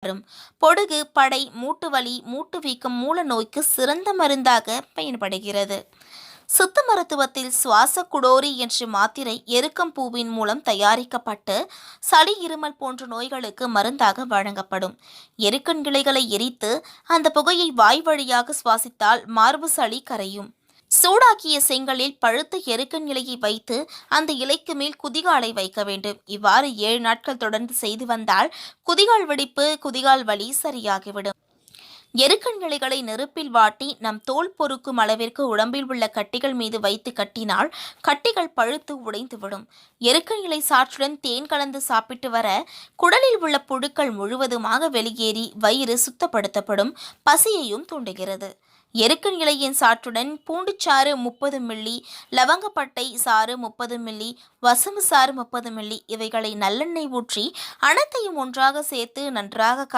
வரும். பொடுகு படை மூட்டு வலி மூட்டு வீக்கம் மூல நோய்க்கு சிறந்த மருந்தாக பயன்படுகிறது. சித்த மருத்துவத்தில் சுவாச குடோரி என்ற மாத்திரை எருக்கம் பூவின் மூலம் தயாரிக்கப்பட்டு சளி இருமல் போன்ற நோய்களுக்கு மருந்தாக வழங்கப்படும். எருக்கன் கிளைகளை எரித்து அந்த புகையை வாய் வழியாக சுவாசித்தால் மார்பு சளி கரையும். சூடாக்கிய செங்கலில் பழுத்த எருக்கன் நிலையை வைத்து அந்த இலைக்கு மேல் குதிகாலை வைக்க வேண்டும். இவ்வாறு ஏழு நாட்கள் தொடர்ந்து செய்து வந்தால் குதிகால் வெடிப்பு குதிகால் வலி சரியாகிவிடும். எருக்கன் இலைகளை நெருப்பில் வாட்டி நம் தோல் பொறுக்கும் அளவிற்கு உடம்பில் உள்ள கட்டிகள் மீது வைத்து கட்டினால் கட்டிகள் பழுத்து உடைந்துவிடும். எருக்கன் இலை சாற்றுடன் தேன் கலந்து சாப்பிட்டு வர குடலில் உள்ள புழுக்கள் முழுவதுமாக வெளியேறி வயிறு சுத்தப்படுத்தப்படும். பசியையும் தூண்டுகிறது. எருக்கன் இலையின் சாற்றுடன் பூண்டுச்சாறு முப்பது மில்லி லவங்கப்பட்டை சாறு முப்பது மில்லி வசம்பு சாறு முப்பது மில்லி இவைகளை நல்லெண்ணெய் ஊற்றி அனைத்தையும் ஒன்றாக சேர்த்து நன்றாக கா